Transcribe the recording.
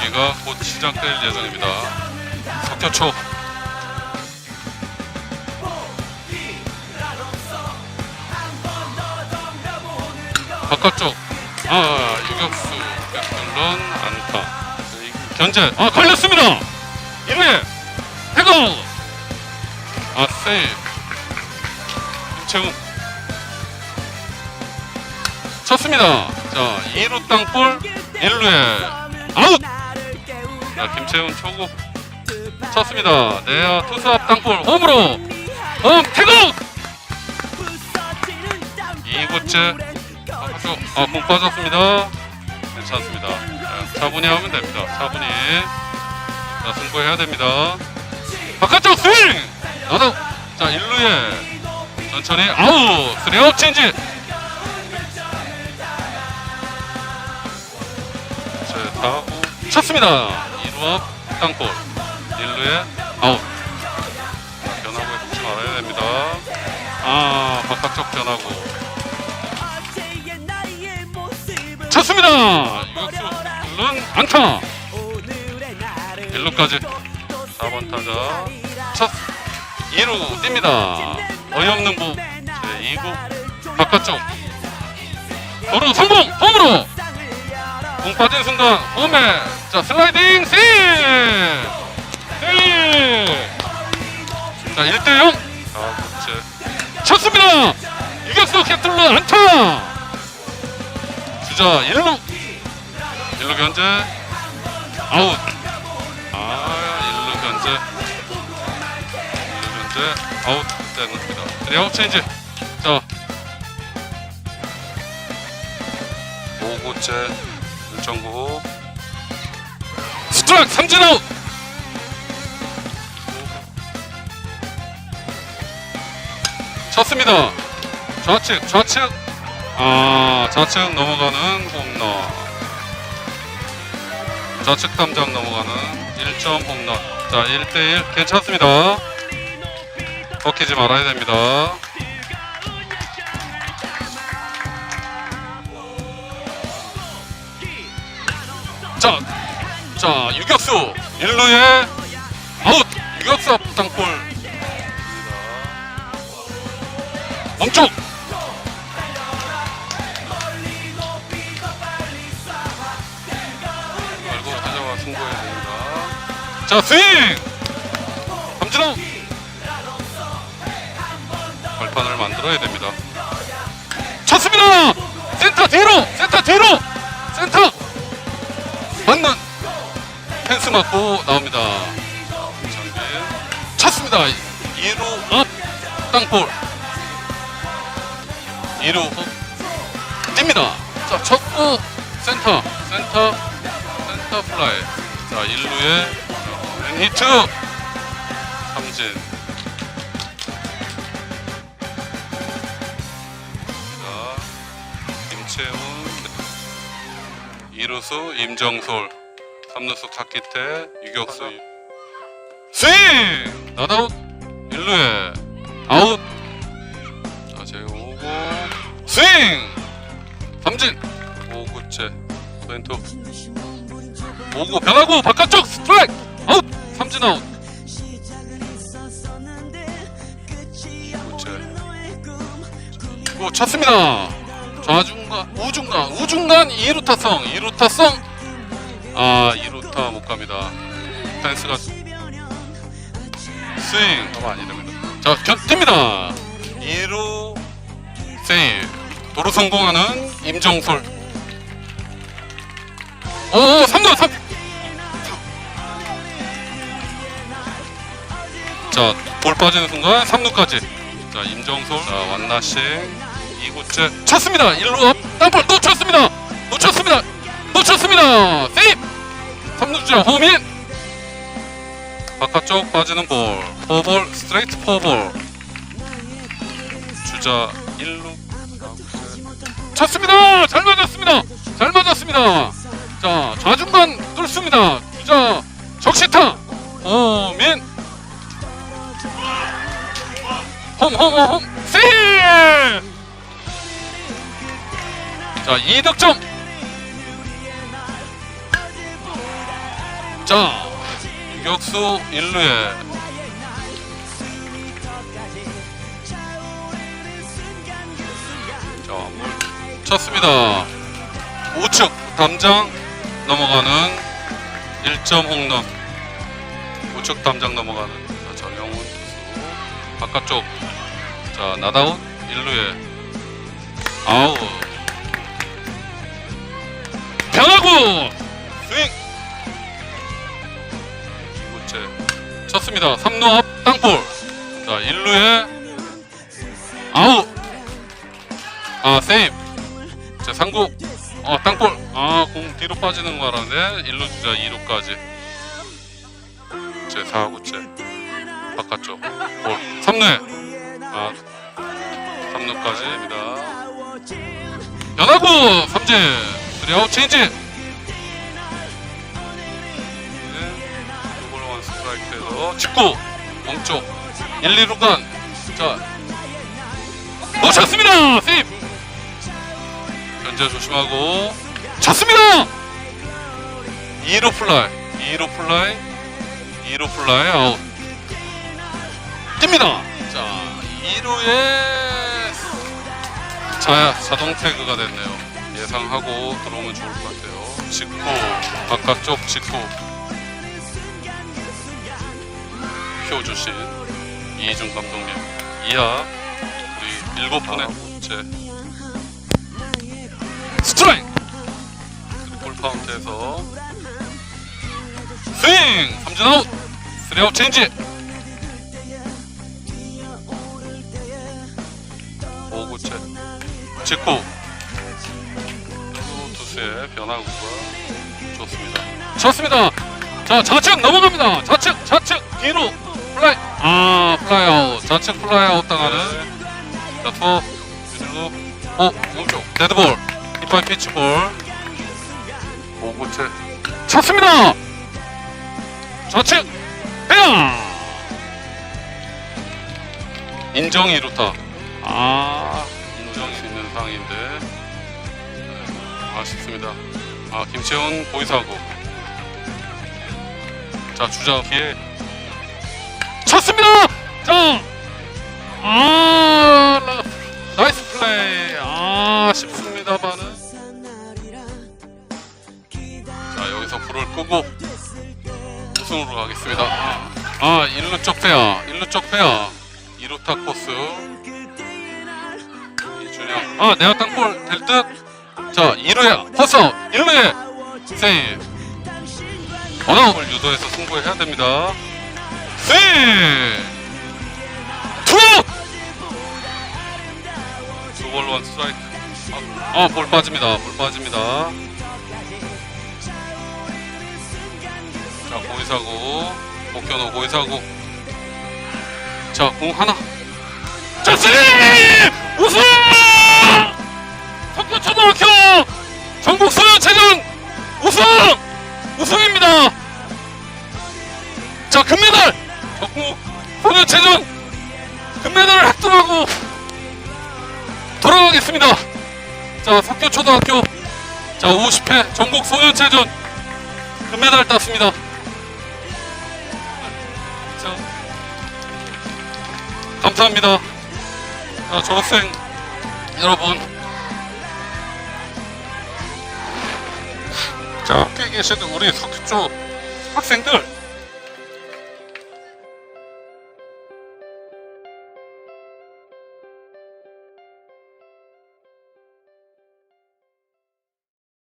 경기가 곧 시작될 예정입니다. 석교초. 바깥쪽. 아 유격수. 백블런 안타. 견제. 아 걸렸습니다. 1회 태그 아 세이브. 김채웅. 쳤습니다. 자 2루 땅볼 1루에 아웃 자 김채훈 초구 쳤습니다. 내야 투수 앞 땅볼 홈으로! 홈 태그 2구째 바깥쪽 아공 빠졌습니다. 괜찮습니다. 자, 차분히 하면 됩니다. 차분히. 자 승부해야 됩니다. 바깥쪽 스윙! 나도! 자 1루에 천천히 아웃! 스리업 체인지! 쳤습니다 2루 앞 땅볼 1루에 아웃. 변화구에 붙지 말아야 됩니다. 아 바깥쪽 변화구. 쳤습니다! 물론 안타! 1루까지 4번 타자. 첫 2루 뜁니다. 어이없는 부제 2구. 바깥쪽 도루 성공! 홈으로 공 빠진 순간 홈에 자 슬라이딩 세! 세! 자 1대0 자 그렇지 쳤습니다! 유격수 캐틀러 안타! 주자 1루. 1루 견제. 아웃. 아 1루 견제. 1루 견제. 아웃 되는겁니다. 드리아웃 체인지. 자. 5구째 1.9 스트라이크 삼진 아웃 쳤습니다. 좌측 좌측. 아 좌측 넘어가는 홈런 좌측 탐장 넘어가는 1점 홈런 자 1대1 괜찮습니다. 꺾이지 말아야 됩니다 자, 자 유격수 1루에 아웃 유격수 앞 땅볼 멈쪽 말고 하자와 승부해야 됩니다 자 스윙! 삼진아웃 발판을 만들어야 됩니다. 쳤습니다! 센터 뒤로! 센터 뒤로 펜스 맞고 나옵니다. 장빈 쳤습니다. 2루 앞 땅볼. 2루 뜁니다. 자 쳤고 센터. 센터. 센터 플라이. 자 1루에 왼 히트. 삼진. 자 김채훈. 2루수 임정솔 3루수 탁기태 유격수 스윙! 나다웃! 1루에 아웃! 자 제오고 스윙! 삼진! 5구째 왼투 5구 변하고 바깥쪽 스트라이크! 아웃! 삼진 아웃! 9구째. 고 쳤습니다. 좌중간 우중간 우중간 2루 타성 2루 타성 아 2루타 못 갑니다. 펜스가 스윙. 하면 아니 됩니다 자 견딥니다. 2루. 세이브 도루 성공하는 임정솔. 오 3루 3 자 볼 빠지는 순간 3루까지. 자 임정솔. 자 완나싱. 2구째. 쳤습니다. 1루 앞 땅볼 놓쳤습니다. 놓쳤습니다 놓쳤습니다. 세이프 3루주자 홈인 바깥쪽 빠지는 볼 포볼 스트레이트 포볼. 주자 1루. 쳤습니다! 잘 맞았습니다. 잘 맞았습니다. 자 좌중간 뚫습니다. 주자 적시타. 홈인 홈홈 홈 홈! 세이프 자 2득점 자, 유격수 1루에 자, 물 쳤습니다. 우측 담장 넘어가는 1점 홈런. 우측 담장 넘어가는 자, 전영훈 투수 바깥쪽 자 나다운 1루에 아웃 변하고 쳤습니다. 3루 앞 땅볼. 자 1루에 아웃. 아 세이브 자 상구 어 땅볼. 아 공 뒤로 빠지는 거 알았네. 1루 주자 2루까지. 제 4구째 바깥쪽. 볼. 3루에. 아 3루까지입니다. 변하고 삼진. 3아웃 체인지 스트라이크에서 직구 멈쪽. 1, 2루간. 자 놓쳤습니다. 세이브 견제 조심하고. 쳤습니다. 2루 플라이 2루 플라이 2루 플라이 아웃. 뜁니다. 자 2루에 자, 자동 태그가 됐네요. 예상하고 들어오면 좋을 것 같아요. 직구 바깥쪽 직구 표 주신 이희준 감독님. 이하 우리 일곱 분의 제 스트라이크! 볼 카운트에서 스윙! 삼진 아웃! 쓰리 아웃 체인지! 오구째 직구. 또 투수의 변화구가 좋습니다. 좋습니다. 자 좌측 넘어갑니다. 좌측 좌측 뒤로 플라이 아 플라이 아웃. 좌측 플라이 아웃 당하는. 자 투어 유진로 오 오른쪽. 데드볼. 이파이 피치볼. 오구째 쳤습니다. 좌측 페어! 인정 2루타 아 인정할 수 있는 상황인데. 네, 아쉽습니다. 아 김채훈 보이사고. 자 주자 기회 쳤습니다. 자 아, 라- 나이스 플레이. 아 아쉽습니다만은. 자 여기서 불을 끄고 우승으로 가겠습니다. 아 1루 쪽 페어 1루 쪽 페어. 2루타 코스. 이준영. 아 내가 땅볼 될 듯자 2루야 퍼서 1루에 세이브. 원아웃을 유도해서 승부해야 됩니다 투아웃 두볼 원 스트라이크. 아볼 빠집니다. 볼 빠집니다. 자 고의사고. 복현호 고의사고. 자 공 하나. 자 스리 우승! 석교 초등학교 소년체전 금메달을 획득하고 돌아가겠습니다 자 석교 초등학교 자 50회 전국 소년체전 금메달 땄습니다 자 감사합니다. 자, 졸업생 여러분. 자, 학교에 계시는 우리 석교 쪽 학생들